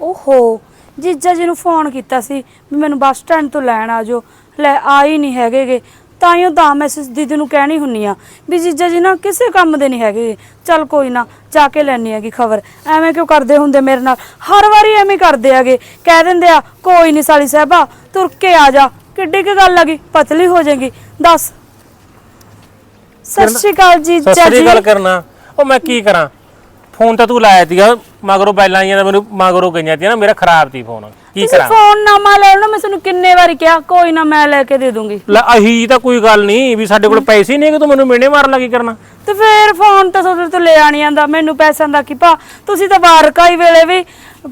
ਓਹੋ ਜੀਜਾ ਜੀ ਨੂੰ ਫੋਨ ਕੀਤਾ ਸੀ ਵੀ ਮੈਨੂੰ ਬੱਸ ਸਟੈਂਡ ਤੋਂ ਲੈਣ ਆ ਜਾਓ। ਲੈ ਆ ਹੀ ਨਹੀਂ ਹੈਗੇਗੇ। ਤਾਂ ਹੀ ਉਹ ਦਾ ਮੈਸੇਜ ਦੀਦੀ ਨੂੰ ਕਹਿਣੀ ਹੁੰਨੀ ਆ ਵੀ ਜੀਜਾ ਜੀ ਨਾ ਕਿਸੇ ਕੰਮ ਦੇ ਨਹੀਂ ਹੈਗੇ। ਚੱਲ ਕੋਈ ਨਾ ਜਾ ਕੇ ਲੈਣੀ ਹੈਗੀ ਖਬਰ। ਐਵੇਂ ਕਿਉਂ ਕਰਦੇ ਹੁੰਦੇ ਮੇਰੇ ਨਾਲ? ਹਰ ਵਾਰੀ ਐਵੇਂ ਕਰਦੇ ਹੈਗੇ। ਕਹਿ ਦਿੰਦੇ ਆ ਕੋਈ ਨਹੀਂ ਸਾਲੀ ਸਾਹਿਬਾ ਤੁਰ ਕੇ ਆ ਜਾ। ਕਿੱਡੀ ਕੀ ਗੱਲ ਹੈਗੀ? ਪਤਲੀ ਹੋ ਜਾਏਗੀ। ਦੱਸ। ਸਤਿ ਸ਼੍ਰੀ ਅਕਾਲ ਸਤਿ ਜੀਜਾ ਸ੍ਰੀ ਜੀ। ਅਕਾਲ ਕਰਨਾ। ਉਹ ਮੈਂ ਕੀ ਕਰਾਂ? ਫੋਨ ਤਾਂ ਤੂੰ ਲਾਇਆ ਸੀਗਾ ਮਗਰੋਂ ਬੈਲਾਂ ਆਈਆਂ ਤਾਂ ਮੈਨੂੰ ਮਗਰੋਂ ਗਈਆਂ ਤੀਆਂ ਨਾ ਮੇਰਾ ਖਰਾਬ ਸੀ ਫੋਨ। ਕੀ ਤੁਸੀਂ ਕਰਾਂ? ਫੋਨ ਨਾ ਮਾ ਲੈ ਲਓ ਮੈਂ ਤੁਹਾਨੂੰ ਕਿੰਨੇ ਵਾਰੀ ਕਿਹਾ ਕੋਈ ਨਾ ਮੈਂ ਲੈ ਕੇ ਦੇ ਦੂੰਗੀ। ਲੈ ਅਹੀ ਤਾਂ ਕੋਈ ਗੱਲ ਨਹੀਂ ਵੀ ਸਾਡੇ ਕੋਲ ਪੈਸੇ ਨਹੀਂ ਕਿ ਤੂੰ ਮੈਨੂੰ ਮਿਹਣੇ ਮਾਰਨ ਲੱਗੀ ਕਰਨਾ। ਤੇ ਫੇਰ ਫੋਨ ਤਾਂ ਤੁਹਾਡੇ ਤੋਂ ਲੈ ਆਣੀ ਆਂਦਾ ਮੈਨੂੰ ਪੈਸਿਆਂ ਦਾ ਕੀ ਭਾ ਤੁਸੀਂ ਤਾਂ ਬਾਹਰ ਕਾਈ ਵੇਲੇ ਵੀ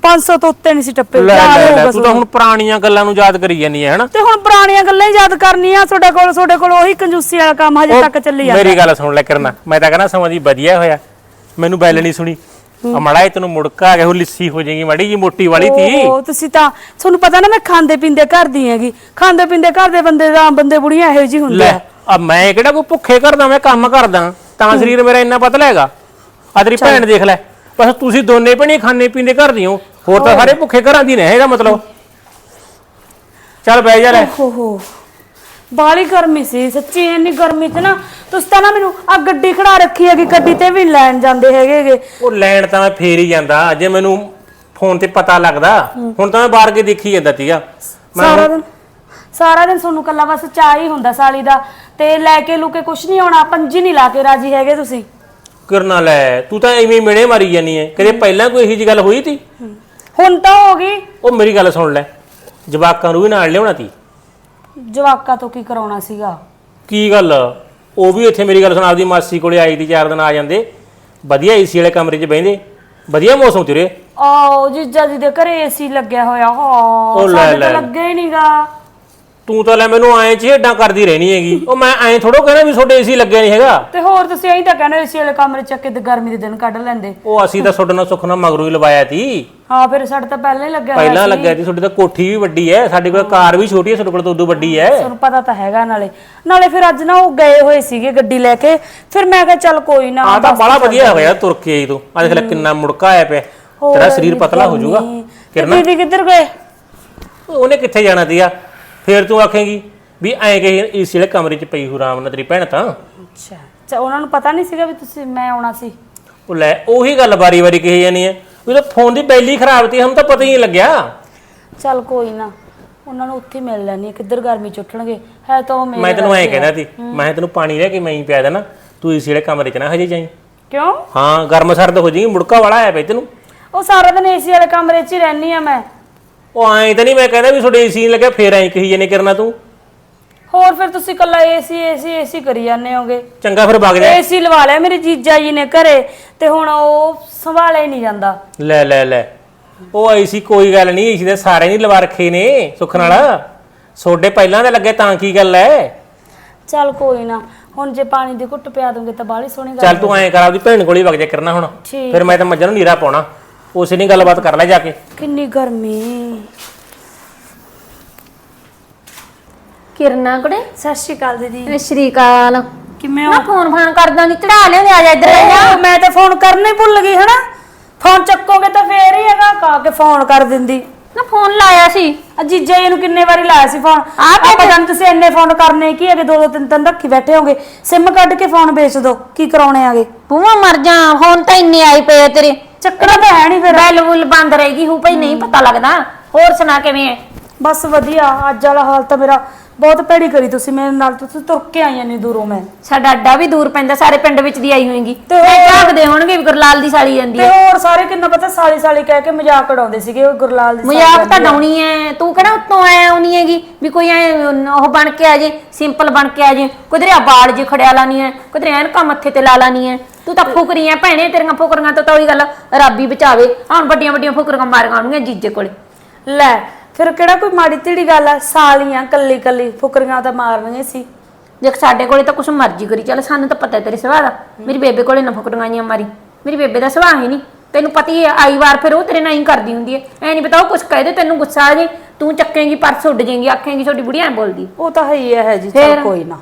500 ਤੋਂ ਉੱਤੇ ਨਹੀਂ ਸੀ ਟੱਪੇ ਲੈ ਯਾਦ ਲੈ ਹੋਊਗਾ ਲੈ ਤੂੰ ਤਾਂ ਹੁਣ ਪੁਰਾਣੀਆਂ ਗੱਲਾਂ ਨੂੰ ਯਾਦ ਕਰੀ ਜਾਂਦੀ ਹੈ ਹਨਾ? ਤੇ ਹੁਣ ਪੁਰਾਣੀਆਂ ਗੱਲਾਂ ਹੀ ਯਾਦ ਕਰਨੀਆਂ ਤੁਹਾਡੇ ਕੋਲ ਤੁਹਾਡੇ ਕੋਲ ਉਹੀ ਕੰਜੂਸੀ ਵਾਲਾ ਕੰਮ ਹਜੇ ਤੱਕ ਚੱਲੀ ਜਾਂਦਾ। ਮੇਰੀ ਗੱਲ ਸੁਣ ਲੈ ਕਰਨਾ ਮੈਂ ਤਾਂ ਕਹਿੰਦਾ ਸਮਾਂ ਦੀ ਵਧੀਆ ਹੋਇਆ। ਮੈਨੂੰ ਬੈਲ ਨਹੀਂ ਸੁਣੀ। ਆ ਮੜਾ ਇਹ ਤੈਨੂੰ ਮੁੜਕਾ ਆ ਗਿਆ ਉਹ ਲਿੱਸੀ ਹੋ ਜਾਏਗੀ ਮੜੀ ਜੀ ਮੋਟੀ ਵਾਲੀ ਤੀ ਓਹ ਤੁਸੀਂ ਤਾਂ ਤੁਹਾਨੂੰ ਪਤਾ ਨਾ ਮੈਂ ਖਾਂਦੇ ਪੀਂਦੇ ਘਰ ਦੀ ਹੈਗੀ। ਖਾਂਦੇ ਪੀਂਦੇ ਘਰ ਦੇ ਬੰਦੇ ਦਾ ਬੰਦੇ ਬੁੜੀਆਂ ਇਹੋ ਜਿਹੀ ਹੁੰਦੇ ਲੈ ਆ। ਆ ਮੈਂ ਕਿਹੜਾ ਕੋਈ ਭੁੱਖੇ ਕਰਦਾ ਮੈਂ ਕੰਮ ਕਰਦਾ। ਤਾਂ ਸਰੀਰ ਮੇਰਾ ਇੰਨਾ ਪਤਲਾ ਹੈਗਾ। ਆ ਤੇਰੀ ਭੈਣ ਦੇਖ ਲੈ ਬਸ ਤੁਸੀਂ ਦੋਨੇ ਭੈਣੀ ਖਾਣੇ ਪੀਂਦੇ ਕਰਦੀ ਹੋ। ਹੋਰ ਤਾਂ ਸਾਰੇ ਭੁੱਖੇ ਘਰਾਂ ਦੀ ਨੇ ਇਹਦਾ ਮਤਲਬ। ਚੱਲ ਬਹਿ ਜਾ ਲੈ। ਹੋ ਹੋ ਬਾਲੀ ਗਰਮੀ ਸੀ ਸੱਚੀ ਇੰਨੀ ਗਰਮੀ ਚ ਨਾ ਤੁਸੀਂ ਤਾਂ ਨਾ ਮੈਨੂੰ ਆ ਗੱਡੀ ਖੜਾ ਰੱਖੀ ਹੈਗੀ ਗੱਡੀ ਤੇ ਵੀ ਲੈਣ ਜਾਂਦੇ ਹੈਗੇਗੇ ਉਹ ਲੈਣ ਤਾਂ ਮੈਂ ਫੇਰ ਹੀ ਜਾਂਦਾ ਜੇ ਮੈਨੂੰ ਫੋਨ ਤੇ ਪਤਾ ਲੱਗਦਾ ਹੁਣ ਤਾਂ ਮੈਂ ਬਾਹਰ ਕੇ ਦੇਖੀ ਜਾਂਦਾ ਮੈਂ ਸਾਰਾ ਦਿਨ ਸਾਰਾ ਦਿਨ ਤੁਹਾਨੂੰ ਕੱਲਾ ਬਸ ਚਾਹ ਹੀ ਹੁੰਦਾ ਸਾਲੀ ਦਾ ਤੇ ਲੈ ਕੇ ਲੁਕੇ ਕੁਛ ਨਹੀਂ ਆਉਣਾ ਪੰਜੀ ਨਹੀਂ ਲਾ ਕੇ ਰਾਜੀ ਹੈਗੇ ਤੁਸੀਂ। ਕਰਨਾ ਲੈ ਤੂੰ ਤਾਂ ਐਵੇਂ ਮਿਹਣੇ ਮਾਰੀ ਜਾਨੀ ਐ ਕਦੇ ਪਹਿਲਾਂ ਕੋਈ ਇਹੀ ਜੀ ਗੱਲ ਹੋਈ ਤੀ? ਹੁਣ ਤਾਂ ਹੋ ਗਈ। ਉਹ ਮੇਰੀ ਗੱਲ ਸੁਣ ਲੈ ਜਵਾਕਾਂ ਨੂੰ ਵੀ ਨਾਲ ਲਿਆਉਣਾ ਤੀ? ਜਵਾਕਾਂ ਤੋਂ ਕੀ ਕਰਾਉਣਾ ਸੀਗਾ? ਕੀ ਗੱਲ? ਉਹ ਵੀ ਇੱਥੇ ਮੇਰੀ ਗੱਲ ਸੁਣ ਆਪਦੀ ਮਾਸੀ ਕੋਲੇ ਆਈ ਦੀ ਚਾਰ ਦਿਨ ਆ ਜਾਂਦੇ। ਵਧੀਆ ਏਸੀ ਵਾਲੇ ਕਮਰੇ 'ਚ ਬਹਿੰਦੇ। ਵਧੀਆ ਮੌਸਮ ਤੁਰੇ ਆਓ ਜੀਜਾ ਜੀ ਦੇ ਘਰੇ ਏਸੀ ਲੱਗਿਆ ਹੋਇਆ। ਹਾਂ ਲੈ ਸਾਡੇ ਲੈ। ਤਾਂ ਲੱਗੇ ਹੀ ਨਹੀਂਗਾ ਤੂੰ ਤਾਂ ਲੈ ਮੈਨੂੰ ਐਂ ਛੇਡਾਂ ਕਰਦੀ ਰਹਿਣੀ ਹੈਗੀ। ਉਹ ਮੈਂ ਐਂ ਥੋੜੋ ਕਹਿਣਾ ਵੀ ਤੁਹਾਡੇ ਏਸੀ ਲੱਗਿਆ ਨਹੀਂ ਹੈਗਾ। ਤੇ ਹੋਰ ਤੁਸੀਂ ਐਂ ਤਾਂ ਕਹਿੰਦੇ ਏਸੀ ਵਾਲੇ ਕਮਰੇ ਚੱਕ ਕੇ ਤੇ ਗਰਮੀ ਦੇ ਦਿਨ ਕੱਢ ਲੈਂਦੇ। ਉਹ ਅਸੀਂ ਤਾਂ ਤੁਹਾਡੇ ਨਾਲ ਸੁੱਖ ਨਾਲ ਮਗਰੋਂ ਹੀ ਲਵਾਇਆ ਤੀ। ਹਾਂ ਫਿਰ ਸਾਡੇ ਤਾਂ ਪਹਿਲਾਂ ਹੀ ਲੱਗਿਆ ਹੋਇਆ ਪਹਿਲਾਂ ਲੱਗਿਆ ਸੀ ਤੁਹਾਡੀ ਤਾਂ ਕੋਠੀ ਵੀ ਵੱਡੀ ਹੈ ਸਾਡੇ ਕੋਲ ਕਾਰ ਵੀ ਛੋਟੀ ਹੈ ਤੁਹਾਡੇ ਕੋਲ ਤਾਂ ਉਦੋਂ ਵੱਡੀ ਹੈ ਤੁਹਾਨੂੰ ਪਤਾ ਤਾਂ ਹੈਗਾ ਨਾਲੇ। ਨਾਲੇ ਫਿਰ ਅੱਜ ਨਾ ਉਹ ਗਏ ਹੋਏ ਸੀਗੇ ਗੱਡੀ ਲੈ ਕੇ। ਫਿਰ ਮੈਂ ਕਿਹਾ ਚੱਲ ਕੋਈ ਨਾ ਆ ਤਾਂ ਬੜਾ ਵਧੀਆ ਹੋਇਆ ਤੁਰ ਕੇ ਆਈ ਤੂੰ। ਆ ਦੇਖ ਲੈ ਕਿੰਨਾ ਮੁੜਕਾ ਆਇਆ ਪਿਆ। ਤੇਰਾ ਸਰੀਰ ਪਤਲਾ ਹੋ ਜਾਊਗਾ। ਤੇ ਦੀਦੀ ਕਿੱਧਰ ਗਏ? ਉਹਨੇ ਕਿੱਥੇ ਜਾਣਾ ਸੀਗਾ? ਫੇਰ ਤੂੰ ਆਖੇਂਗੀ ਵੀ ਐਂ ਕਹੀ ਏਸੀ ਵਾਲੇ ਕਮਰੇ 'ਚ ਪਈ ਹੂ ਰਾਮ ਨਾਲ ਤੇਰੀ ਭੈਣ ਤਾਂ। ਅੱਛਾ। ਅੱਛਾ ਉਹਨਾਂ ਨੂੰ ਪਤਾ ਨਹੀਂ ਸੀਗਾ ਵੀ ਤੁਸੀਂ ਮੈਂ ਆਉਣਾ ਸੀ। ਉਹ ਲੈ ਉਹੀ ਗੱਲ ਵਾਰੀ-ਵਾਰੀ ਕਹੀ ਜਾਨੀ ਹੈ ਵੀ ਤਾਂ ਫੋਨ ਦੀ ਬੈਲੀ ਖਰਾਬ ਤੀ ਹਮ ਤਾਂ ਪਤਾ ਹੀ ਨਹੀਂ ਲੱਗਿਆ। ਚੱਲ ਕੋਈ ਨਾ ਉਹਨਾਂ ਨੂੰ ਉੱਥੇ ਹੀ ਮਿਲ ਲੈਣੀ ਕਿੱਧਰ ਗਰਮੀ ਚ ਉੱਠਣਗੇ। ਹੈ ਤਾਂ ਉਹ ਮੇਰੇ ਮੈਂ ਤੈਨੂੰ ਐਂ ਕਹਿੰਦਾ ਸੀ ਮੈਂ ਤੈਨੂੰ ਪਾਣੀ ਲੈ ਕੇ ਮੈਂ ਹੀ ਪਿਆ ਦੇਣਾ ਤੂੰ ਏਸੀ ਵਾਲੇ ਕਮਰੇ 'ਚ ਨਾ ਹਜੇ ਜਾਈਂ। ਕਿਉਂ? ਹਾਂ ਗਰਮ ਸਰਦ ਹੋ ਜਾਏਗੀ ਮੁੜਕਾ ਵਾਲਾ ਆਇਆ ਪਿਆ ਤੈਨੂੰ। ਉਹ ਸਾਰਾ ਦਿਨ ਏਸੀ ਵਾਲੇ ਕਮਰੇ 'ਚ ਹੀ ਰਹਿਣੀ ਆ ਮੈਂ। ਉਹ ਐਂ ਤਾਂ ਨਹੀਂ ਮੈਂ ਕਹਿੰਦਾ ਵੀ ਤੁਹਾਡੇ ਏਸੀ ਨਹੀਂ ਲੱਗਿਆ ਫੇਰ ਐਂ ਕਹੀ ਜਾਨੇ ਕਰਨਾ ਤੂੰ। ਹੋਰ ਫਿਰ ਤੁਸੀਂ ਕੱਲਾ ਏਸੀ ਏਸੀ ਏਸੀ ਕਰੀ ਜਾਂਦੇ ਹੋਗੇ। ਚੰਗਾ ਫਿਰ ਵਗ ਜਾ। ਏਸੀ ਲਵਾ ਲਿਆ ਮੇਰੇ ਜੀਜਾ ਜੀ ਨੇ ਘਰੇ ਤੇ ਹੁਣ ਉਹ ਸੰਭਾਲਿਆ ਹੀ ਨਹੀਂ ਜਾਂਦਾ। ਲੈ ਲੈ ਲੈ। ਉਹ ਏਸੀ ਕੋਈ ਗੱਲ ਨਹੀਂ ਏਸੀ ਦੇ ਸਾਰੇ ਨਹੀਂ ਲਵਾ ਰੱਖੇ ਨੇ ਸੁੱਖ ਨਾਲ ਸੋਡੇ ਪਹਿਲਾਂ ਦੇ ਲੱਗੇ ਤਾਂ ਕੀ ਗੱਲ ਐ? ਚੱਲ ਕੋਈ ਨਾ ਹੁਣ ਜੇ ਪਾਣੀ ਦੀ ਘੁੱਟ ਪਿਆ ਦੋਗੇ ਤਾਂ ਬਾਹਲੀ ਸੋਹਣੀ ਗੱਲ ਚੱਲ ਤੂੰ ਐਂ ਕਰ ਆਪਦੀ ਭੈਣ ਕੋਲ ਹੀ ਵਗ ਜਾ ਕਰਨਾ ਹੁਣ। ਠੀਕ। ਫਿਰ ਮੈਂ ਤਾਂ ਮੱਝਾਂ ਨੂੰ ਨੀਰਾ ਪਾਉਣਾ। ਉਸੇ ਨੇ ਗੱਲਬਾਤ ਕਰ ਲੈ ਜਾ ਕੇ। ਕਿੰਨੀ ਗਰਮੀ। ਕਿਰਨਾ ਕੁੜੇ? ਸਤਿ ਸ਼੍ਰੀ ਅਕਾਲ ਦੀਦੀ। ਸਤਿ ਸ਼੍ਰੀ ਅਕਾਲ। ਕਿਵੇਂ ਹੋ? ਨਾ ਫੋਨ ਫਾਨ ਕਰਦਾ ਨਹੀਂ ਚੜਾ ਲਿਆਉਂਦੇ ਆ ਜਾ ਇੱਧਰ ਆ ਜਾ। ਉਹ ਮੈਂ ਤਾਂ ਫੋਨ ਕਰਨਾ ਹੀ ਭੁੱਲ ਗਈ ਹਨਾ। ਫੋਨ ਚੱਕੋਗੇ ਤਾਂ ਫੇਰ ਹੀ ਹੈਗਾ ਕਾ ਕੇ ਫੋਨ ਕਰ ਦਿੰਦੀ। ਨਾ ਫੋਨ ਲਾਇਆ ਸੀ। ਆ ਜੀਜਾ ਜੀ ਨੂੰ ਕਿੰਨੇ ਵਾਰੀ ਲਾਇਆ ਸੀ ਫੋਨ। ਆਹ ਆ ਪਤਾ ਨੀ ਤੁਸੀਂ ਇੰਨੇ ਫੋਨ ਕਰਨੇ ਕੀ ਹੈਗੇ ਦੋ ਦੋ ਤਿੰਨ ਤਿੰਨ ਰੱਖੀ ਬੈਠੇ ਹੋਗੇ। ਸਿਮ ਕੱਢ ਕੇ ਫੋਨ ਵੇਚ ਦੋ ਕੀ ਕਰਾਉਣੇ ਆਗੇ ਤੂੰ ਆ ਮਰ ਜਾ ਫੋਨ ਤਾਂ ਇੰਨੇ ਆਈ ਪਏ ਆ ਤੇਰੇ। ਚੱਕਣਾ ਤਾਂ ਹੈ ਨਹੀਂ ਫਿਰ। ਬੈਲ ਬੁੱਲ ਬੰਦ ਰਹੇਗੀ ਹੂ ਭਈ ਨਹੀਂ ਪਤਾ ਲੱਗਦਾ। ਹੋਰ ਸੁਣਾ ਕਿਵੇਂ ਹੈ ਬਸ ਵਧੀਆ ਅੱਜ ਵਾਲਾ ਹਾਲ ਤਾਂ ਮੇਰਾ ਬਹੁਤ ਭੈੜੀ ਕਰੀ ਤੁਸੀਂ ਮੇਰੇ ਨਾਲ ਤੁਸੀਂ ਤੁਰ ਕੇ ਆਈਆਂ ਨਹੀਂ ਦੂਰੋਂ ਮੈਂ। ਸਾਡਾ ਅੱਡਾ ਵੀ ਦੂਰ ਪੈਂਦਾ ਸਾਰੇ ਪਿੰਡ ਵਿੱਚ ਦੀ ਆਈ ਹੋਏਗੀ। ਤੇ ਹੋਰ- ਝਾਕਦੇ ਹੋਣਗੇ ਵੀ ਗੁਰਲਾਲ ਦੀ ਸਾਲੀ ਜਾਂਦੀ ਤੇ ਹੈ ਹੋਰ ਸਾਰੇ ਕਿੰਨਾ ਪਤਾ ਸਾਲੀ ਸਾਲੀ ਕਹਿ ਕੇ ਮਜ਼ਾਕ ਉਡਾਉਂਦੇ ਸੀਗੇ ਉਹ ਗੁਰਲਾਲ ਦੀ ਸਾਲੀ ਮਜ਼ਾਕ ਤਾਂ। ਡਾਉਣੀ ਐ। ਤੂੰ ਕਿਹੜਾ ਉੱਤੋਂ ਐ ਆਉਣੀ ਹੈਗੀ ਵੀ ਕੋਈ ਐ ਉਹ ਬਣ ਕੇ ਆ ਜੇ ਸਿੰਪਲ ਬਣ ਕੇ ਆ ਜੇ। ਕੁਦਰੇ ਆ ਬਾਲ ਜੇ ਖੜਿਆ ਲਾਣੀ ਐ ਕੁਦਰੇ ਐਨਕਾਂ ਮੱਥੇ ਤੇ ਲਾ ਲਾਣੀ ਐ। ਤੂੰ ਤਾਂ ਫੁਕਰੀ ਐ ਭੈਣੇ ਤੇਰੀਆਂ ਫੁਕਰੀਆਂ ਤੋਂ ਤਾਂ ਉਹੀ ਗੱਲ ਰੱਬੀ ਬਚਾਵੇ। ਹੁਣ ਵੱਡੀਆਂ ਵੱਡੀਆਂ ਫੁਕਰੀਆਂ ਮਾਰੀਆਂ ਆਉਣਗੀਆਂ ਜੀਜੇ ਕੋਲੇ। ਲੈ ਫਿਰ ਕਿਹੜਾ ਕੋਈ ਮਾੜੀ ਧੀੜੀ ਗੱਲ ਆ? ਸਾਲੀਆਂ ਕੱਲੀ ਕੱਲੀ ਫੁਕਰੀਆਂ ਤਾਂ ਮਾਰਨੀਆਂ ਸੀ। ਦੇਖ ਸਾਡੇ ਕੋਲੇ ਤਾਂ ਕੁਛ ਮਰਜ਼ੀ ਕਰੀ ਚੱਲ ਸਾਨੂੰ ਤਾਂ ਪਤਾ ਤੇਰੇ ਸੁਭਾਅ ਦਾ। ਮੇਰੀ ਬੇਬੇ ਕੋਲੇ ਨਾ ਫੁਕਰੀਆਂ ਆਈਆਂ ਮਾਰੀ। ਮੇਰੀ ਬੇਬੇ ਦਾ ਸੁਭਾਅ ਹੀ ਨਹੀਂ। ਤੈਨੂੰ ਪਤਾ ਹੀ ਹੈ ਆਈ ਵਾਰ ਫਿਰ ਉਹ ਤੇਰੇ ਨਾਲ ਹੀ ਕਰਦੀ ਹੁੰਦੀ ਹੈ। ਐ ਨਹੀਂ ਪਤਾ ਉਹ ਕੁਛ ਕਹਿ ਦੇ ਤੈਨੂੰ ਗੁੱਸਾ ਆ ਜੇ। ਤੂੰ ਚੱਕੇਂਗੀ ਪਰਸ ਉੱਡ ਜਾਏਗੀ ਆਖੇਂਗੀ ਤੁਹਾਡੀ ਬੁੜੀ ਐ ਬੋਲਦੀ। ਉਹ ਤਾਂ ਹੈ ਹੀ ਹੈ ਜੀ ਚਲ ਫਿਰ? ਕੋਈ ਨਾ।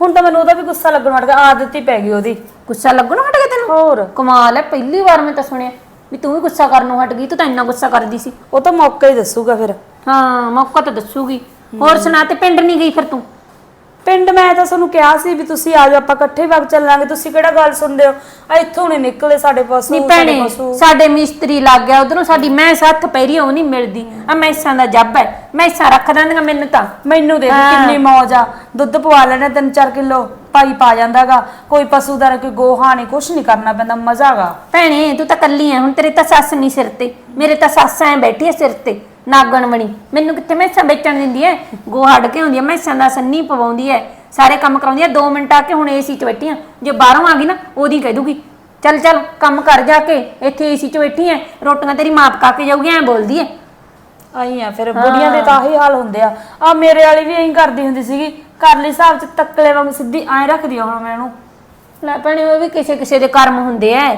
ਹੁਣ ਤਾਂ ਮੈਨੂੰ ਉਹਦਾ ਵੀ ਗੁੱਸਾ ਲੱਗਣ ਹਟ ਗਿਆ ਆਦਤ ਹੀ ਪੈ ਗਈ ਉਹਦੀ। ਗੁੱਸਾ ਲੱਗਣਾ ਹਟ ਗਿਆ ਤੈਨੂੰ? ਹੋਰ ਕਮਾਲ ਹੈ ਪਹਿਲੀ ਵਾਰ ਮੈਂ ਤਾਂ ਸੁਣਿਆ ਵੀ ਤੂੰ ਵੀ ਗੁੱਸਾ ਕਰਨੋਂ ਹਟ ਗਈ ਤੂੰ ਤਾਂ ਇੰਨਾ ਗੁੱਸਾ ਕਰਦੀ ਸੀ। ਉਹ ਤਾਂ ਮੌਕਾ ਹੀ ਦੱਸੂਗਾ ਫਿਰ। ਹਾਂ ਮੌਕਾ ਤਾਂ ਦੱਸੂਗੀ। ਹੋਰ ਸੁਣਾ ਤੇ ਪਿੰਡ ਨਹੀਂ ਗਈ ਫਿਰ ਤੂੰ? ਪਿੰਡ ਮੈਂ ਤਾਂ ਤੁਹਾਨੂੰ ਕਿਹਾ ਸੀ ਵੀ ਤੁਸੀਂ ਆ ਜਾਓ ਆਪਾਂ ਇਕੱਠੇ ਵਗ ਚੱਲਾਂਗੇ। ਤੁਸੀਂ ਕਿਹੜਾ ਗੱਲ ਸੁਣਦੇ ਹੋ? ਆ ਇੱਥੋਂ ਨਹੀਂ ਨਿਕਲੇ ਸਾਡੇ ਪਸ਼ੂ ਨਹੀਂ ਸਾਡੇ ਭੈਣੇ ਪਸ਼ੂ। ਸਾਡੇ ਮਿਸਤਰੀ ਲੱਗ ਗਿਆ ਉਧਰੋਂ ਸਾਡੀ ਮੈਂ ਸੱਤ ਪੈਰੀ ਉਹ ਨਹੀਂ ਮਿਲਦੀ। ਆ ਮੈਸਾਂ ਦਾ ਜੱਬ ਹੈ ਮੈਸਾਂ ਰੱਖ ਦਿੰਦੀਆਂ ਮੈਨੂੰ ਤਾਂ। ਮੈਨੂੰ ਦੇਖ ਹਾਂ। ਕਿੰਨੀ ਮੌਜ ਆ। ਦੁੱਧ ਪਵਾ ਲੈਣਾ 3-4 ਕਿਲੋ ਪਾਈ ਪਾ ਜਾਂਦਾਗਾ। ਕੋਈ ਪਸ਼ੂ ਦਾ ਕੋਈ ਗੋਹਾ ਨਹੀਂ ਕੁਛ ਨਹੀਂ ਕਰਨਾ ਪੈਂਦਾ ਮਜ਼ਾਗਾ। ਭੈਣੇ ਤੂੰ ਤਾਂ ਕੱਲੀ ਐ ਹੁਣ ਤੇਰੀ ਤਾਂ ਸੱਸ ਨਹੀਂ ਸਿਰ ਤੇ। ਮੇਰੇ ਤਾਂ ਸੱਸ ਐ ਬੈਠੀ ਐ ਸਿਰ ਤੇ। ਨਾਗਣ ਬਣੀ। ਮੈਨੂੰ ਕਿੱਥੇ ਮੈਸਾਂ ਵੇਚਣ ਦਿੰਦੀ ਐ? ਗੋਹਾ ਹੜ ਕੇ ਹੁੰਦੀ ਐ ਮੈਸਾਂ ਦਾ ਸੰਨੀ ਪਵਾਉਂਦੀ ਐ। ਸਾਰੇ ਕੰਮ ਕਰਾਉਂਦੀ ਐ 2 ਮਿੰਟ ਆ ਕੇ ਹੁਣ ਏਸੀ 'ਚ ਬੈਠੀ ਆ। ਜੇ ਬਾਹਰੋਂ ਆ ਗਈ ਨਾ ਉਹਦੀ ਕਹਿ ਦੂਗੀ ਚੱਲ ਚੱਲ ਕੰਮ ਕਰ ਜਾ ਕੇ ਇੱਥੇ ਏਸੀ 'ਚ ਬੈਠੀ ਐ ਰੋਟੀਆਂ ਤੇਰੀ ਮਾਂ ਪਕਾ ਕੇ ਜਾਊਗੀ ਐ ਬੋਲਦੀ ਐ। ਆਈ ਆ ਫਿਰ ਬੁੜੀਆਂ ਦੇ ਤਾਂ ਆਹੀ ਹਾਲ ਹੁੰਦੇ ਆ। ਆ ਮੇਰੇ ਵਾਲੀ ਵੀ ਐਂ ਕਰਦੀ ਹੁੰਦੀ ਸੀਗੀ ਕਰ ਲਈ ਹਿਸਾਬ ਚ ਤੱਕਲੇ ਵਾਂਗ ਸਿੱਧੀ ਐਂ ਰੱਖਦੀ ਆ ਹੁਣ ਮੈਂ ਇਹਨੂੰ ਲੈ ਭੈਣੇ ਉਹ ਵੀ ਕਿਸੇ ਕਿਸੇ ਦੇ ਕਰਮ ਹੁੰਦੇ ਐ।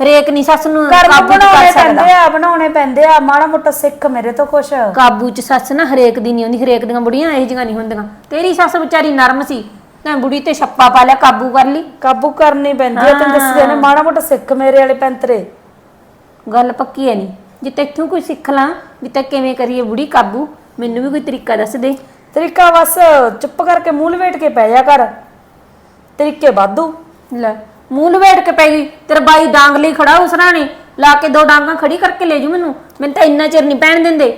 ਹਰੇਕ ਨਹੀਂ ਸੱਸ ਨੂੰ ਕਰਮ ਕਾਬੂ 'ਚ ਬਣਾਉਣੇ ਕਰ ਸਕਦਾ। ਪੈਂਦੇ ਆ ਬਣਾਉਣੇ ਪੈਂਦੇ ਆ। ਮਾੜਾ ਮੋਟਾ ਸਿੱਖ ਮੇਰੇ ਤੋਂ ਕੁਛ। ਕਾਬੂ ਚ ਸੱਸ ਨਾ ਹਰੇਕ ਦੀ ਨਹੀਂ ਹੁੰਦੀ ਹਰੇਕ ਦੀਆਂ ਬੁੜੀਆਂ ਇਹੋ ਜਿਹੀਆਂ ਨਹੀਂ ਹੁੰਦੀਆਂ। ਤੇਰੀ ਸੱਸ ਵਿਚਾਰੀ ਨਰਮ ਸੀ ਤਾਂ ਬੁੜੀ ਤੇ ਛੱਪਾ ਪਾ ਲਿਆ ਕਾਬੂ ਕਰ ਲਈ। ਕਾਬੂ ਕਰਨੀ ਪੈਂਦੀ ਆ ਤੈਨੂੰ ਦੱਸਦੇ ਨੇ ਮਾੜਾ ਮੋਟਾ ਸਿੱਖ ਮੇਰੇ ਵਾਲੇ ਪੈਂਤਰੇ। ਗੱਲ ਪੱਕੀ ਹੈ ਨਹੀਂ ਜੇ ਤੈਥੋਂ ਕੋਈ ਸਿੱਖ ਲਾਂ ਵੀ ਤਾਂ ਕਿਵੇਂ ਕਰੀਏ ਬੁੜੀ ਕਾਬੂ? ਮੈਨੂੰ ਵੀ ਕੋਈ ਤਰੀਕਾ ਦੱਸ ਦੇ। ਤਰੀਕਾ ਬਸ ਚੁੱਪ ਕਰਕੇ ਮੂੰਹ ਲਵੇਟ ਕੇ ਪੈ ਜਾ ਕਰ। ਤਰੀਕੇ ਵਾਧੂ। ਲੈ ਮੂੰਹ ਲਵੇਟ ਕੇ ਪੈ ਗਈ ਤੇਰਾ ਬਾਈ ਡਾਂਗ ਲਈ ਖੜਾ ਉਸ ਰਾਣੇ ਲਾ ਕੇ ਦੋ ਡਾਂਗਾਂ ਖੜੀ ਕਰਕੇ ਲੈ ਜੂ ਮੈਨੂੰ ਮੈਨੂੰ ਤਾਂ ਇੰਨਾ ਚਿਰ ਨਹੀਂ ਪੈਣ ਦਿੰਦੇ।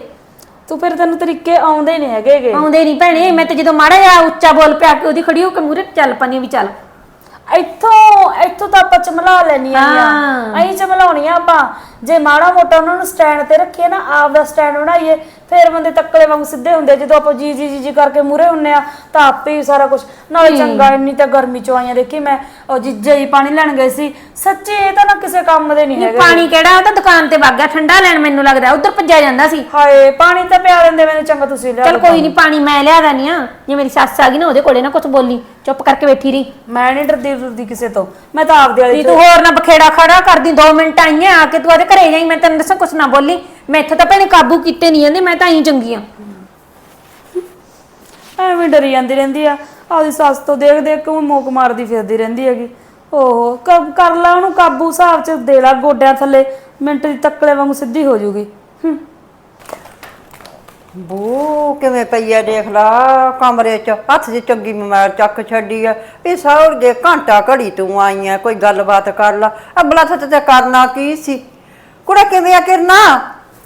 ਤੂੰ ਫਿਰ ਤੈਨੂੰ ਤਰੀਕੇ ਆਉਂਦੇ ਨਹੀਂ ਹੈਗੇਗੇ ਆਉਂਦੇ ਨਹੀਂ ਭੈਣੇ ਮੈਂ ਤਾਂ ਜਦੋਂ ਮਾੜਾ ਜਿਹਾ ਉੱਚਾ ਬੋਲ ਪਿਆ ਕਿ ਉਹਦੀ ਖੜੀ ਹੋ ਕੇ ਮੂਰੇ ਚੱਲ ਪਨੀ ਵੀ ਚੱਲ। ਇੱਥੋਂ ਇੱਥੋਂ ਤਾਂ ਆਪਾਂ ਚਮਲਾ ਲੈਣੀ ਆ। ਹਾਂ। ਅਹੀਂ ਚਮਲਾਉਣੀਆਂ ਆਪਾਂ। ਜੇ ਮਾੜਾ ਮੋਟਾ ਉਹਨਾਂ ਨੂੰ ਸਟੈਂਡ ਤੇ ਰੱਖੀਏ ਨਾ ਆਪ ਦਾ ਸਟੈਂਡ ਬਣਾਈਏ ਫਿਰ ਬੰਦੇ ਤੱਕਲੇ ਵਾਂਗ ਸਿੱਧੇ ਹੁੰਦੇ ਜਦੋਂ ਆਪਾਂ ਜੀ ਜੀ ਜੀ ਜੀ ਕਰਕੇ ਮੂਰੇ ਹੁੰਨੇ ਆ ਤਾਂ ਆਪੇ ਹੀ ਸਾਰਾ ਕੁਝ ਨਾਲੇ ਚੰਗਾ ਇੰਨੀ ਤਾਂ ਗਰਮੀ ਚ ਆਈਆਂ ਦੇਖੀ ਮੈਂ ਉਹ ਜੀਜੇ ਹੀ ਪਾਣੀ ਲੈਣ ਗਏ ਸੀ ਸੱਚੀ ਇਹ ਤਾਂ ਨਾ ਕਿਸੇ ਕੰਮ ਦੇ ਨਹੀਂ ਹੈਗੇ। ਪਾਣੀ ਕਿਹੜਾ ਉਹ ਤਾਂ ਦੁਕਾਨ ਤੇ ਵਗ ਗਿਆ ਠੰਡਾ ਲੈਣ ਮੈਨੂੰ ਲੱਗਦਾ ਉਧਰ ਭੱਜਿਆ ਜਾਂਦਾ ਸੀ। ਹਾਏ ਪਾਣੀ ਤਾਂ ਪਿਆ ਦਿੰਦੇ ਮੈਨੂੰ ਚੰਗਾ ਤੁਸੀਂ ਲਿਆ ਚਲ ਕੋਈ ਨਹੀਂ ਪਾਣੀ ਮੈਂ ਲਿਆ ਦਾਨੀ ਆ ਜੇ ਮੇਰੀ ਸੱਸ ਆ ਗਈ ਨਾ ਉਹਦੇ ਕੋਲੇ ਨਾ ਕੁਝ ਬੋਲੀ ਚੁੱਪ ਕਰਕੇ ਬੈਠੀ ਰਹੀ। ਮੈਂ ਨਹੀਂ ਡਰਦੀ ਡਰਦੀ ਕਿਸੇ ਤੋਂ। ਮੈਂ ਤਾਂ ਆਪਦੇ ਵਾਲੀ ਤੂੰ ਹੋਰ ਨਾ ਬਖੇੜਾ ਖੜਾ ਕਰਦੀ 2 ਮਿੰਟ ਆਈਆਂ ਆ ਕੇ ਤੂੰ ਉਹਦੇ ਘਰੇ ਜਾਈ ਮੈਂ ਤੈਨੂੰ ਦੱਸਾਂ ਕੁਛ ਨਾ ਬੋਲੀ। ਮੈਂ ਇੱਥੇ ਤਾਂ ਭੈਣੇ ਕਾਬੂ ਕੀਤੇ ਨਹੀਂ ਜਾਂਦੇ ਮੈਂ ਤਾਂ ਹੀ ਚੰਗੀ ਆ। ਐਵੇਂ ਡਰੀ ਜਾਂਦੀ ਰਹਿੰਦੀ ਆ। ਆਪਦੀ ਸੱਸ ਤੋਂ ਦੇਖ ਦੇਖ ਕੇ ਮੋਕ ਮਾਰਦੀ ਫਿਰਦੀ ਰਹਿੰਦੀ ਹੈਗੀ। ਓਹੋ ਕ- ਕਰ ਲਾ ਉਹਨੂੰ ਕਾਬੂ ਹਿਸਾਬ ਚ ਦੇ ਲਾ ਗੋਡਿਆਂ ਥੱਲੇ ਮਿੰਟ ਦੀ ਤੱਕਲੇ ਵਾਂਗੂ ਸਿੱਧੀ ਹੋ ਜਾਊਗੀ ਹੂੰ। ਬੂ ਕਿਵੇਂ ਪਈ ਦੇਖ ਲਾ ਕਮਰੇ 'ਚ ਹੱਥ 'ਚ ਚੰਗੀ ਮੋਬਾਈਲ ਚੱਕ ਛੱਡੀ ਐ। ਵੀ ਸੌਰ ਦੇ ਘੰਟਾ ਘੜੀ ਤੂੰ ਆਈ ਐ ਕੋਈ ਗੱਲਬਾਤ ਕਰ ਲਾ। ਅਬਲਾ ਥੱਤ ਤੇ ਕਰਨਾ ਕੀ ਸੀ? ਕੁੜਾ ਕਿਵੇਂ ਆ ਕਿਰਨਾ?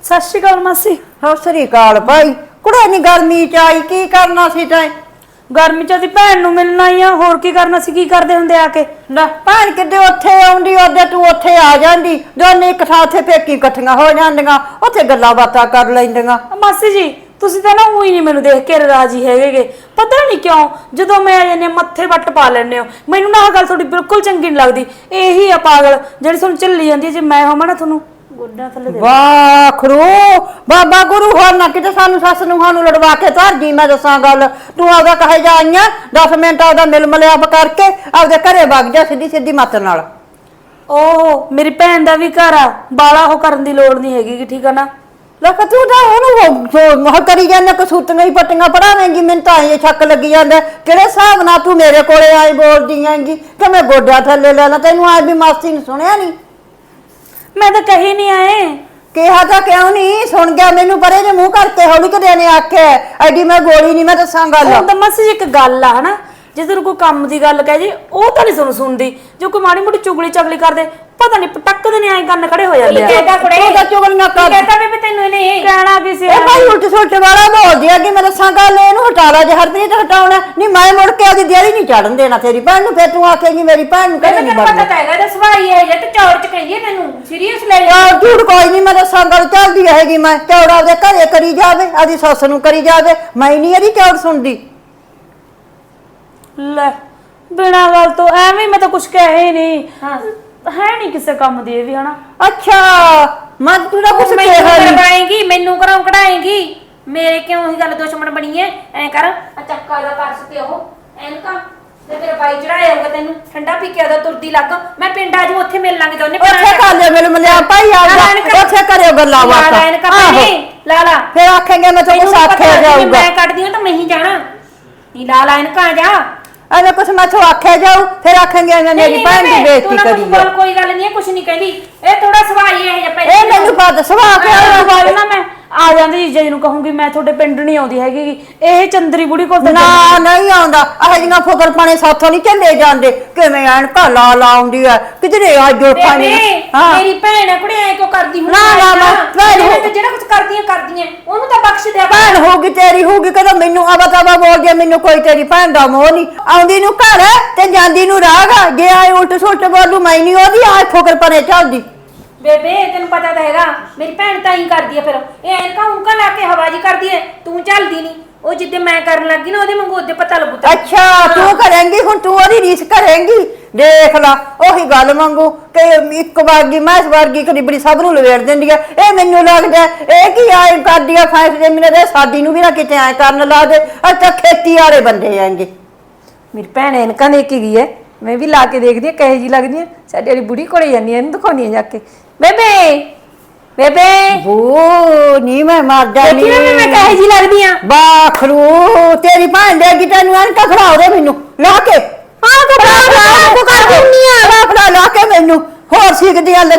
ਸਤਿ ਸ਼੍ਰੀ ਅਕਾਲ ਮਾਸੀ। ਸਤਿ ਸ੍ਰੀ ਅਕਾਲ ਭਾਈ। ਕੁੜਾ ਨੀ ਗਰਮੀ 'ਚ ਆਈ ਕੀ ਕਰਨਾ ਸੀ ਤੈਂ? ਗਰਮੀ ਚ ਉਹਦੀ ਭੈਣ ਨੂੰ ਮਿਲਣਾ ਹੀ ਆ ਹੋਰ ਕੀ ਕਰਨਾ ਸੀ ਕੀ ਕਰਦੇ ਹੁੰਦੇ ਆ ਕੇ? ਲੈ ਭੈਣ ਕਿਤੇ ਉੱਥੇ ਆਉਂਦੀ ਉਹਦੇ ਤੂੰ ਉੱਥੇ ਆ ਜਾਂਦੀ ਦੋਨੇ ਇੱਕ ਥਾਂ ਉੱਥੇ ਫੇਕੀ ਇਕੱਠੀਆਂ ਹੋ ਜਾਂਦੀਆਂ ਉੱਥੇ ਗੱਲਾਂ ਬਾਤਾਂ ਕਰ ਲੈਂਦੀਆਂ। ਮਾਸੀ ਜੀ ਤੁਸੀਂ ਤਾਂ ਨਾ ਉਹੀ ਨਹੀਂ ਮੈਨੂੰ ਦੇਖ ਕੇ ਰਾਜੀ ਹੈਗੇਗੇ। ਪਤਾ ਨਹੀਂ ਕਿਉਂ ਜਦੋਂ ਮੈਂ ਆ ਜਾਂਦੀ ਮੱਥੇ ਵੱਟ ਪਾ ਲੈਂਦੇ ਹੋ ਮੈਨੂੰ ਨਾ ਆਹ ਗੱਲ ਤੁਹਾਡੀ ਬਿਲਕੁਲ ਚੰਗੀ ਨਹੀਂ ਲੱਗਦੀ। ਇਹੀ ਆ ਪਾਗਲ ਜਿਹੜੀ ਤੁਹਾਨੂੰ ਚੱਲੀ ਜਾਂਦੀ ਹੈ ਜੇ ਮੈਂ ਹੋਵਾਂ ਨਾ ਤੁਹਾਨੂੰ। ਗੋਡਿਆਂ ਥੱਲੇ ਦੇ ਵਾਹ ਖਰੂ ਬਾਬਾ ਗੁਰੂ ਹੋਰ ਨਾ ਕਿਤੇ ਸਾਨੂੰ ਸੱਸ ਨੂੰ ਸਾਨੂੰ ਲੜਵਾ ਕੇ ਧਰ ਜੀ ਮੈਂ ਦੱਸਾਂ ਗੱਲ। ਤੂੰ ਆਪਦਾ ਕਹੇ ਜਾ ਆਈਆਂ 10 ਮਿੰਟ ਆਪਦਾ ਮਿਲ ਮਲਿਆਪ ਕਰਕੇ ਆਪਦੇ ਘਰੇ ਵਗ ਜਾ ਸਿੱਧੀ ਸਿੱਧੀ ਮੱਤ ਨਾਲ। ਓਹ ਮੇਰੀ ਭੈਣ ਦਾ ਵੀ ਘਰ ਆ। ਬਾਲਾ ਉਹ ਕਰਨ ਦੀ ਲੋੜ ਨਹੀਂ ਹੈਗੀ ਗੀ, ਠੀਕ ਆ ਨਾ? ਲੱਖ ਤੂੰ ਤਾਂ ਉਹਨੂੰ ਮਹ ਕਰੀ ਜਾਂਦਾ ਕਸੂਤੀਆਂ ਹੀ ਪੱਟੀਆਂ ਪੜਾਵੇਂਗੀ ਮੈਨੂੰ ਤਾਂ ਇਹ ਛੱਕ ਲੱਗੀ ਜਾਂਦਾ। ਕਿਹੜੇ ਹਿਸਾਬ ਨਾਲ ਤੂੰ ਮੇਰੇ ਕੋਲੇ ਆਈ ਬੋਲਦੀ ਆਂਗੀ ਕਿ ਮੈਂ ਗੋਡਿਆਂ ਥੱਲੇ ਲੈ ਲਾ ਤੈਨੂੰ ਆਜ ਵੀ ਮਾਸੀ ਨੇ ਸੁਣਿਆ ਨਹੀਂ ਮੈਂ ਤਾਂ ਕਹੀ ਨਹੀਂ ਆਏ। ਕਿਹਾ ਤਾਂ ਕਿਉਂ ਨਹੀਂ? ਸੁਣ ਗਿਆ ਮੈਨੂੰ ਪਰੇ ਜੇ ਮੂੰਹ ਕਰਕੇ ਹੌਲੀ ਕਦੇ ਨੇ ਆਖਿਆ ਐਡੀ ਮੈਂ ਗੋਲੀ ਨਹੀਂ ਮੈਂ ਦੱਸਾਂ ਗੱਲ। ਹੁਣ ਤਾਂ ਮਾਸੀ ਇੱਕ ਗੱਲ ਆ ਹਨਾ? ਜੇ ਤੈਨੂੰ ਕੋਈ ਕੰਮ ਦੀ ਗੱਲ ਕਹਿ ਜੇ ਉਹ ਤਾਂ ਨਹੀਂ ਤੁਹਾਨੂੰ ਸੁਣਦੀ। ਜੇ ਕੋਈ ਮਾੜੀ ਮੋਟੀ ਚੁਗਲੀ ਚਗਲੀ ਕਰਦੇ ਪਤਾ ਨਹੀਂ ਪਟੱਕਦੇ ਨੇ ਐਂ ਕੰਨ ਖੜੇ ਹੋ ਜਾਂਦੇ ਆ। ਕਹਿੰਦਾ ਕੁੜੇ। ਤਾਂ ਚੁਗਲੀਆਂ ਕਰ। ਕਹਿੰਦਾ ਵੀ ਤੈਨੂੰ ਇਹਨੇ ਕਹਿਣਾ ਕੀ ਸੀ? ਇਹ ਭਾਈ ਉਲਟ ਸੁਲਟ ਵਾਲਾ ਬੋਲਦੀ ਆ ਕਿ ਮੈਂ ਦੱਸਾਂ ਗੱਲ ਇਹਨੂੰ ਹਟਾ ਲਾ ਜੇ ਹਰਪ੍ਰੀਤ ਹਟਾਉਣਾ। ਨਹੀਂ ਮੈਂ ਮੁੜ ਕੇ ਉਹਦੀ ਦਿਹਾੜੀ ਨਹੀਂ ਚੜਨ ਦੇਣਾ ਤੇਰੀ ਭੈਣ ਨੂੰ ਫਿਰ ਤੂੰ ਆਖੇਗੀ ਮੇਰੀ ਭੈਣ ਨੂੰ ਕਹਿੰਦਾ ਨਹੀਂ ਪਤਾ ਤਾਂ ਹੈਗਾ ਇਹਦਾ ਸੁਭਾਅ ਹੀ ਜੇ ਤੇ ਚੌੜ ਚ ਕਹਿੰਦੀ ਹੈ ਤੈਨੂੰ ਸੀਰੀਅਸ ਲੈ ਲੈ ਯਾਰ ਝੂਠ ਕੋਈ ਨਹੀਂ ਮੈਂ ਦੱਸਾਂ ਗੱਲ ਚੱਲਦੀ ਰਹੇਗੀ ਮੈਂ। ਚੌੜਾ ਉਹਦੇ ਘਰੇ ਕਰੀ ਜਾਵੇ ਆਦੀ ਸੱਸ ਨੂੰ ਕਰੀ ਜਾਵੇ। ਮੈਂ ਨਹੀਂ ਇਹਦੀ ਚੌੜ ਸੁਣਦੀ। ਲੈ ਬਿਨਾਂ ਗੱਲ ਤੋਂ ਐਵੇਂ ਮੈਂ ਤਾਂ ਕੁਝ ਕਹਿ ਹੀ। ਨਹੀਂ ਹਾਂ ਨਹੀਂ ਕਿਸੇ ਕੰਮ ਦੀ ਇਹ ਵੀ ਹਨਾ? ਅੱਛਾ ਮੈਂ ਤੂੰ ਤਾਂ ਕੁਛ ਮੈਨੂੰ ਕਿਹਾ ਨਹੀਂ ਕਰਵਾਏਗੀ ਮੈਨੂੰ ਘਰੋਂ ਕਢਾਏਗੀ। ਮੇਰੇ ਕਿਉਂ ਹੀ ਗੱਲ ਦੁਸ਼ਮਣ ਬਣੀ ਐ? ਐ ਕਰ ਆ ਚੱਕਾ ਦਾ ਪਰਸ ਤੇ ਉਹ ਐਨਕਾ ਤੇ। ਤੇਰਾ ਬਾਈ ਹੋਊਗਾ ਤੈਨੂੰ ਠੰਡਾ ਪੀ ਕੇ ਆਦਾ ਤੁਰਦੀ ਲੱਗ। ਮੈਂ ਪਿੰਡ ਆ ਜੂ ਉੱਥੇ ਮਿਲ ਲਾਂਗੇ ਦੋਨੇ ਉੱਥੇ ਕਰ ਲਿਓ ਮਿਲ ਮਿਲਿਆ ਭਾਈ ਆ ਜਾ। ਉੱਥੇ ਕਰਿਓ ਗੱਲਾਂ ਬਾਤਾਂ। ਐਨਕਾਂ ਆਹੋ। ਭੈਣੇ, ਲਾ ਲਾ ਫਿਰ ਆਖੇਂਗੇ ਮੈਂ ਤੁਹਾਨੂੰ ਨੀ ਸਾਖਿਆ ਜੇ ਜਾਊਗਾ। ਮੈਂ ਕੱਢਦੀ ਹਾਂ ਤਾਂ ਮੈਂ ਹੀ ਜਾਣਾ। ਨਹੀਂ ਲਾ ਲਾ ਐਨਕਾਂ ਜਾ। ਐਵੇਂ ਕੁਛ ਮੈਥੋਂ ਆਖਿਆ ਜਾਊ ਫਿਰ ਆਖਾਂਗੇ ਐਵੇਂ ਮੇਰੀ ਭੈਣ ਦੀ ਬੇਇੱਜ਼ਤੀ ਕਰੀ ਬੋਲ ਆ। ਕੋਈ ਗੱਲ ਨਹੀਂ ਕੁਛ ਨਹੀਂ ਕਹਿੰਦੀ। ਇਹ ਥੋੜਾ ਸਵਾਈ ਇਹ ਜਿਹਾ ਇਹ ਮੈਨੂੰ ਪਤਾ ਸੁਭਾਅ ਕਿਹਾ ਬਾਅਦ ਨਾ ਮੈਂ ਆ ਜਾਂਦੀ ਜੀਜਾ ਜੀ ਨੂੰ ਕਹੂੰਗੀ ਮੈਂ ਤੁਹਾਡੇ ਪਿੰਡ ਨਹੀਂ ਆਉਂਦੀ ਹੈਗੀ। ਇਹ ਚੰਦਰੀ ਬੁੜੀ ਕੋਲ ਤਾਂ ਨਾ ਨਹੀਂ। ਆਉਂਦਾ। ਇਹ ਜਿਹੀਆਂ ਫੁਕਰ ਪਾਣੇ ਸਾਥੋਂ ਨਹੀਂ ਚੱਲੇ ਜਾਂਦੇ। ਕਿਵੇਂ ਐਨਕਾਂ ਲਾ ਲਾ ਆਉਂਦੀ ਆ। ਕਿਧਰੇ ਆ ਜੋਠਾਂ ਬੇਬੇ ਨੇ ਹਾਂ। ਮੇਰੀ ਭੈਣ ਹੈ ਕੁੜੇ ਐ ਕਿਉਂ ਕਰਦੀ ਹੁੰਦੀ ਨਾ, ਨਾ, ਨਾ, ਭੈਣ ਹੋ- ਜਿਹੜਾ ਕੁਝ ਕਰਦੀਆਂ ਕਰਦੀਆਂ ਉਹਨੂੰ ਤਾਂ ਬਖਸ਼ ਦਿਆ। ਭੈਣ ਹੋਊਗੀ ਤੇਰੀ ਹੋਊਗੀ ਕਦੋਂ ਮੈਨੂੰ ਆਵਾ ਤਾਵਾ ਬੋਲ ਗਿਆ ਮੈਨੂੰ ਕੋਈ ਤੇਰੀ ਭੈਣ ਦਾ ਮੋਹ ਨਹੀਂ। ਆਉਂਦੀ ਨੂੰ ਘਰ ਤੇ ਜਾਂਦੀ ਨੂੰ ਰਾਗਾ ਜੇ ਆਏ ਉਲਟ ਸੁਲਟ ਬੋਲੂ ਮੈਂ ਨਹੀਂ ਉਹਦੀ ਆ ਫੁਕਰ ਪਰੇ ਚੱਲਦੀ। ਬੇਬੇ ਤੈਨੂੰ ਪਤਾ ਤਾਂ ਹੈਗਾ ਮੇਰੀ ਭੈਣ ਤਾਂ ਹੀ ਕਰਦੀ ਆ ਫਿਰ। ਇਹ ਐਨਕਾ ਉਨਕਾ ਲਾ ਕੇ ਹਵਾਜੀ ਕਰਦੀ ਐ ਤੂੰ ਚੱਲਦੀ ਨਹੀਂ ਉਹ ਜਿੱਦੇ ਮੈਂ ਕਰਨ ਲੱਗੀ ਨਾ ਉਹਦੇ ਵਾਂਗੂ ਉਹਦੇ ਪਤਾ ਲੱਗੂ ਤੈਨੂੰ। ਅੱਛਾ ਤੂੰ ਕਰੇਂਗੀ ਹੁਣ ਤੂੰ ਉਹਦੀ ਰੀਸ ਕਰੇਂਗੀ। ਦੇਖ ਲਾ ਉਹੀ ਗੱਲ ਮੰਗੂ ਕਿ ਇੱਕ ਵਾਰਗੀ ਮੈਂ ਇਸ ਵਾਰਗੀ ਕਦੀ ਬੜੀ ਸਭ ਨੂੰ ਲਵੇੜ ਦਿੰਦੀ ਆ। ਇਹ ਮੈਨੂੰ ਲੱਗਦਾ ਇਹ ਕੀ ਆਏ ਕਰਦੀ ਆ ਫੈਸਲੇ ਮੈਨੂੰ ਦੇ ਸਾਡੀ ਨੂੰ ਵੀ ਨਾ ਕਿਤੇ ਐ ਕਰਨ ਲਾ ਦੇ। ਅੱਛਾ ਖੇਤੀ ਵਾਲੇ ਬੰਦੇ ਆਂਗੇ ਮੇਰੀ ਭੈਣ ਐਨਕਾਂ ਦੇ ਕੇ ਗਈ ਐ ਮੈਂ ਵੀ ਲਾ ਕੇ ਦੇਖਦੀ ਆ ਕਹੇ ਜੀ ਲੱਗਦੀ ਆ। ਸਾਡੀ ਵਾਲੀ ਬੁੜੀ ਕੋਲੇ ਜਾਂਦੀ ਐ ਇਹਨੂੰ ਦਿਖਾਉਣੀ ਆ ਜਾ ਕੇ। ਬੇਬੇ ਬੇਬੇ। ਉਹ ਨਹੀਂ ਮੈਂ ਮਰ ਜਾਣੀ। ਦੇਖੀ ਨਾ ਮੈਂ ਕਹੇ ਜੀ ਲੱਗਦੀ ਆ। ਬਾਖਰੂ ਤੇਰੀ ਭੈਣ ਦੇ ਗੀ ਤੈਨੂੰ ਐਨ ਕਖੜਾ ਉਹਦੇ ਮੈਨੂੰ। ਲਾ ਕੇ। ਕਪੜਾ ਲਾ ਤੂੰ ਕਰ ਦਿੰਨੀ ਆ। ਕਖੜਾ ਲਾ ਕੇ ਮੈਨੂੰ। ਹੋਰ ਸਿੱਖਦੀਆਂ ਉਹ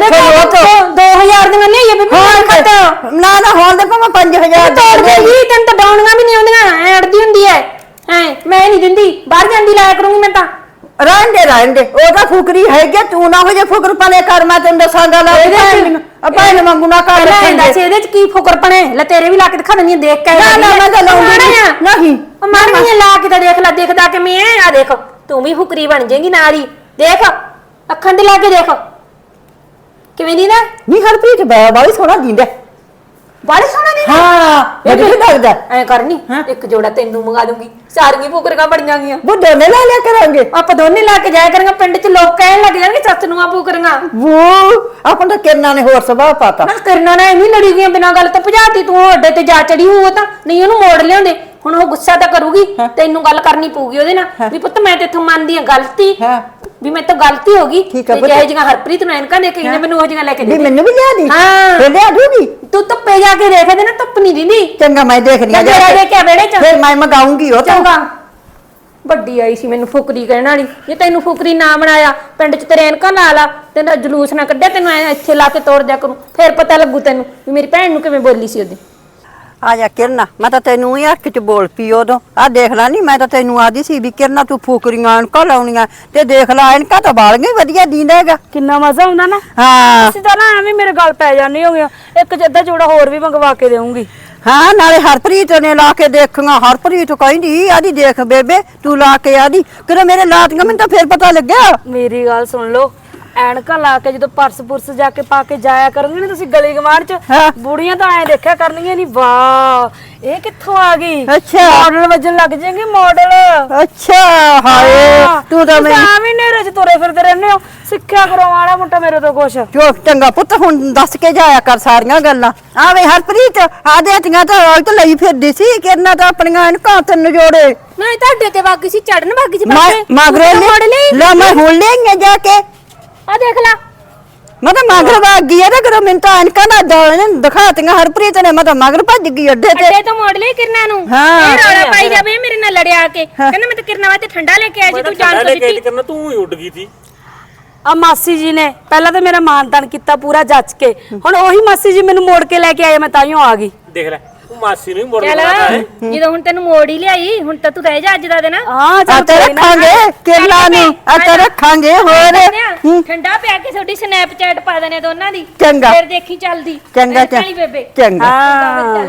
ਤੋਂ 2000 ਦੀਆਂ ਨਹੀਂ ਇਹ ਬੇਬੇ ਹੋਰ ਖਤ ਨਾ ਨਾ ਹੋਣ ਦੇ ਭਾਵੇਂ 5000 ਤੋੜ ਦੇਗੀ ਤੈਨੂੰ ਤਾਂ ਡਾਉਣੀਆਂ ਵੀ ਨਹੀਂ ਆਉਂਦੀਆਂ ਐ ਅੜਦੀ ਹੁੰਦੀ ਐ। ਐ ਮੈਂ ਨਹੀਂ ਦਿੰਦੀ ਬਾਹਰ ਜਾਂਦੀ ਲਾਇਆ ਕਰੂੰਗੀ ਮੈਂ ਤਾਂ। ਰਹਿਣ ਦੇ ਰਹਿਣ ਦੇ ਉਹ ਤਾਂ ਫੁਕਰੀ ਹੈ ਕਿ ਤੂੰ ਨਾ ਹੋ ਜੇ ਫੁਕਰ ਪਨੇ ਕਰ ਮੈਂ ਤੈਨੂੰ ਦੱਸਾਂਗਾ ਲਾ ਇਹਦੇ ਚ- ਆਪਾਂ ਇਹਨੂੰ ਮੰਗੂ ਨਾ ਕਰ ਪਹਿਲਾਂ ਇਹ ਦੱਸ ਰੱਖਾਂਗੇ ਇਹਦੇ ਚ ਕੀ ਫੁਕਰਪਣੇ ਲੈ ਤੇਰੇ ਵੀ ਲਾ ਕੇ ਦਿਖਾ ਦਿੰਦੀ ਆ, ਦੇਖ ਕੇ ਨਾ ਨਾ ਮੈਂ ਤਾਂ ਲਾਉਂਦੀ ਨਹੀਂ। ਨਹੀਂ। ਉਹ ਮਾੜੀ ਲਾ ਕੇ ਤਾਂ ਦੇਖ ਲੈ ਦੇਖਦਾ ਕਿ ਮੈਂ ਆ ਦੇਖ ਤੂੰ ਵੀ ਫੁਕਰੀ ਬਣ ਜਾਏਗੀ ਨਾਲ ਹੀ। ਦੇਖ ਅੱਖਾਂ ਦੇ ਲਾ ਕੇ ਦੇਖ। ਕਿਵੇਂ ਦੀ ਨਾ ਨਹੀਂ ਹਰਪ੍ਰੀਤ ਬੈ ਬਾਲੀ ਸੋਹਣਾ ਦਿੰਦਾ। ਬੜੀ ਸੋਹਣਾ ਦੀ ਹਾਂ ਮੈਨੂੰ ਵੀ ਲੱਗਦਾ। ਐ ਕਰਨੀ ਇੱਕ ਜੋੜਾ ਤੈਨੂੰ ਮੰਗਾ ਦੂੰਗੀ। ਸਾਰੀਆਂ ਫੁਕਰੀਆਂ ਬਣ ਜਾਣਗੀਆਂ ਬੁੱਢੇ ਨੇ ਲੈ ਲਿਆ ਕਰਾਂਗੇ। ਆਪਾਂ ਦੋਨੇ ਲਾ ਕੇ ਜਾਇਆ ਕਰਾਂਗੇ ਪਿੰਡ 'ਚ ਲੋਕ ਕਹਿਣ ਲੱਗ ਜਾਣਗੇ ਸੱਸ ਨੂੰ ਆ ਫੁਕਰੀਆਂ। ਉਹ ਆਪਾਂ ਤਾਂ ਕਿਰਨਾਂ ਨੇ ਹੋਰ ਸੁਭਾਅ ਪਾਤਾ। ਨਾ ਕਰਨਾ ਨਾ ਐਵੇਂ ਲੜੀ ਗਈਆਂ ਬਿਨਾਂ ਗੱਲ ਤੋਂ ਭਜਾਤੀ ਤੂੰ ਉਹ ਅੱਡੇ ਤੇ ਜਾ ਚੜੀ ਹੋਊ ਤਾਂ। ਨਹੀਂ ਉਹਨੂੰ ਮੋੜ ਲਿਆਉਂਦੇ। ਹੁਣ ਉਹ ਗੁੱਸਾ ਤਾਂ ਕਰੂਗੀ ਤੈਨੂੰ ਗੱਲ ਕਰਨੀ ਪਊਗੀ ਉਹਦੇ ਨਾਲ ਵੀ ਪੁੱਤ ਮੈਂ ਤੇਥੋਂ ਮੰਨਦੀ ਆ ਗਲਤੀ। ਹਾਂ। ਵੀ ਮੈਂ ਤਾਂ ਗਲਤੀ ਹੋ ਗਈ ਠੀਕ ਆ ਤੇ ਪੁੱਤ। ਜਿਹੇ ਹਰਪ੍ਰੀਤ ਨੂੰ ਐਨਕਾਂ ਦੇ ਕੇ ਗਈਆਂ, ਮੈਨੂੰ ਉਹ ਜਿਹੀਆਂ ਲੈ ਕੇ ਦੇ ਵੀ ਦੇ। ਮੈਨੂੰ ਵੀ ਲਿਆ ਦੀ? ਹਾਂ। ਫਿਰ ਲਿਆ ਦੂਗੀ? ਤੂੰ ਧੁੱਪੇ ਜਾ ਕੇ ਦੇਖ ਦੇ ਨਾ ਧੁੱਪ ਨਹੀਂ ਦਿੰਦੀ। ਚੰਗਾ ਮੈਂ ਦੇਖਦੀ ਆ ਜਰਾ ਦੇ ਕੇ। ਵਿਹੜੇ ਚ। ਫਿਰ ਮੈਂ ਮਗਾਉਂਗੀ ਉਹ ਤਾਂ। ਚੰਗਾ। ਵੱਡੀ ਆਈ ਸੀ ਮੈਨੂੰ ਫੁਕਰੀ ਕਹਿਣ ਵਾਲੀ। ਜੇ ਤੈਨੂੰ ਫੁਕਰੀ ਨਾ ਬਣਾਇਆ ਪਿੰਡ 'ਚ ਤੇਰੇ ਐਨਕਾਂ ਲਾ ਲਾ ਤੇਰਾ ਜਲੂਸ ਨਾ ਕੱਢਿਆ ਤੈਨੂੰ ਐਂ ਇੱਥੇ ਲਾ ਕੇ ਤੋੜ ਦਿਆ ਕਰੂੰ। ਫਿਰ ਪਤਾ ਲੱਗੂ ਤੈਨੂੰ ਵੀ ਮੇਰੀ ਭੈਣ ਨੂੰ ਕਿਵੇਂ ਬੋਲੀ ਸੀ ਉਹਦੇ। ਆ ਜਾ ਕਿਰਨਾ ਮੈਂ ਤਾਂ ਤੈਨੂੰ ਹੀ ਅੱਖ ਚ ਬੋਲ ਪਈ ਉਦੋਂ। ਆ ਦੇਖ ਲੈ ਨਹੀਂ ਮੈਂ ਤਾਂ ਤੈਨੂੰ ਆਦੀ ਸੀ ਵੀ ਕਿਰਨਾ ਤੂੰ ਫੂਕਰੀਆਂ ਅਣਕਾ ਲਾਉਣੀਆਂ ਤੇ ਦੇਖ ਲੈ ਅਣਕਾ ਤਾਂ ਬਾਲੀਆਂ ਹੀ ਵਧੀਆ ਦੀਂਦਾ ਹੈਗਾ। ਕਿੰਨਾ ਮਜ਼ਾ ਆਉਂਦਾ ਨਾ। ਹਾਂ। ਅਸੀਂ ਤਾਂ ਨਾ ਐਵੇਂ ਮੇਰੇ ਗੱਲ ਪੈ ਜਾਂਦੀ ਹੋ ਗਿਆ ਇੱਕ ਜੱਦਾ ਜੋੜਾ ਹੋਰ ਵੀ ਮੰਗਵਾ ਕੇ ਦੇਵਾਂਗੀ ਹਾਂ ਨਾਲੇ ਹਰਪ੍ਰੀਤ ਨੇ ਲਾ ਕੇ ਦੇਖੀਆਂ। ਹਰਪ੍ਰੀਤ ਕਹਿੰਦੀ ਆਦੀ ਦੇਖ ਬੇਬੇ ਤੂੰ ਲਾ ਕੇ ਆਦੀ। ਕਿਰੇ ਮੇਰੇ ਲਾਤੀਆਂ ਮੈਨੂੰ ਤਾਂ ਫੇਰ ਪਤਾ ਲੱਗਿਆ। ਮੇਰੀ ਗੱਲ ਸੁਣ ਲਓ ਐਨਕਾਂ ਲਾ ਕੇ ਜਦੋਂ ਪਰਸ ਪੁਰਸ ਜਾ ਕੇ ਪਾ ਕੇ ਜਾਇਆ ਕਰੋਗੇ ਨਾ ਤੁਸੀਂ ਗਲੀ ਗਵਾਂਢ ਚ। ਬੁੜੀਆਂ ਤਾਂ ਐ ਦੇਖਿਆ ਕਰਨਗੀਆਂ ਨਹੀਂ ਵਾਹ ਇਹ ਕਿੱਥੋਂ ਆ ਗਈ? ਅੱਛਾ। ਮਾਡਲ ਵੱਜਣ ਲੱਗ ਜਾਏਗੇ ਮਾਡਲ। ਅੱਛਾ ਹਾਏ ਤੂੰ ਤਾਂ ਮੈਂ ਐਵੇਂ ਨੇਰੇ ਚ ਤੁਰੇ ਫਿਰਦੇ ਰਹਿੰਦੇ ਹੋ। ਸਿੱਖਿਆ ਕਰੋ ਮਾੜਾ ਮੋਟਾ ਮੇਰੇ ਤੋਂ ਕੁਛ। ਜੋ ਚੰਗਾ ਪੁੱਤ ਹੁਣ ਦੱਸ ਕੇ ਜਾਇਆ ਕਰ ਸਾਰੀਆਂ ਗੱਲਾਂ। ਆਵੇ ਹਰਪ੍ਰੀਤ ਆ ਦੇਤੀਆਂ ਤਾਂ ਉਹ ਤਾਂ ਲਈ ਫਿਰਦੀ ਸੀ ਕਿਰਨਾ ਤਾਂ ਆਪਣੀਆਂ ਅਣਕਾਂ ਤੈਨੂੰ ਜੋੜੇ। ਨਾ ਇਹ ਤੁਹਾਡੇ ਤੇ ਵਾਗੀ ਸੀ ਚੜਨ ਵਾਗੀ ਸੀ ਮੈਂ ਮਗਰੋਂ ਲੈ ਲੈ ਮੈਂ ਹੁਣ ਲੈਂਗੇ ਜਾ ਕੇ। ਆ ਦੇਖ ਲੈ। ਮੈਂ ਤਾਂ ਮਗਰ ਭੱਜ ਗਈ ਇਹਦੇ ਕਰੋ ਮੈਨੂੰ ਤਾਂ ਅਣਕਾਂ ਦਾ ਦ- ਦਿਖਾਤੀਆਂ ਹਰਪ੍ਰੀਤ ਨੇ ਮੈਂ ਤਾਂ ਮਗਰ ਭੱਜ ਗਈ ਅੱਡੇ ਤੇ। ਅੱਡੇ ਤੋਂ ਮੋੜ ਲਈ ਕਿਰਨਾ ਨੂੰ। ਹਾਂ। ਇਹ ਰੌਲਾ ਪਾਈ ਜਾਵੇ ਇਹ ਮੇਰੇ ਨਾਲ ਲੜਿਆ ਆ ਕੇ। ਕਹਿੰਦਾ ਮੈਂ ਤਾਂ ਕਿਰਨਾ ਵਾਸਤੇ ਠੰਡਾ ਲੈ ਕੇ ਆਇਆ ਸੀ ਤੂੰ ਜਾਣ ਤੋਂ ਦਿੱਤੀ। ਕਰਨਾ ਤੂੰ ਹੀ ਉੱਡ ਗਈ ਸੀ। ਆ ਮਾਸੀ ਜੀ ਨੇ ਪਹਿਲਾਂ ਤਾਂ ਮੇਰਾ ਮਾਨਦਾਨ ਕੀਤਾ ਪੂਰਾ ਜੱਜ ਕੇ। ਹੁਣ ਉਹੀ ਮਾਸੀ ਜੀ ਮੈਨੂੰ ਮੋੜ ਕੇ ਲੈ ਕੇ ਆਏ ਮੈਂ ਤਾਈਓ ਆ ਗਈ। ਦੇਖ ਲੈ ਤੂੰ ਮਾਸੀ ਨੂੰ ਹੀ ਮੁੜ ਚੱਲ ਲਾਣਾ ਹੈ। ਜਦੋਂ ਹੁਣ ਤੈਨੂੰ ਮੋੜ ਹੀ ਲਿਆਈ ਹੁਣ ਤਾਂ ਤੂੰ ਰਹਿ ਜਾ ਅੱਜ ਦਾ ਦਿਨ। ਹਾਂ ਆ ਚੱਲ ਤੇ। ਰੱਖਾਂਗੇ ਕਿਰਨਾ ਨੂੰ। ਆ ਤੇ ਰੱਖਾਂਗੇ ਹੋਰ। ਹੂੰ। ਠੰਡਾ ਪਿਆ ਕੇ ਤੁਹਾਡੀ ਸਨੈਪਚੈਟ ਪਾ ਦਨੇ ਦੋਨਾਂ ਦੀ। ਚੰਗਾ। ਫਿਰ ਦੇਖੀ ਚੱਲਦੀ। ਚੰਗਾ ਵਾਲੀ ਬੇਬੇ। ਚੰਗਾ। ਹਾਂ।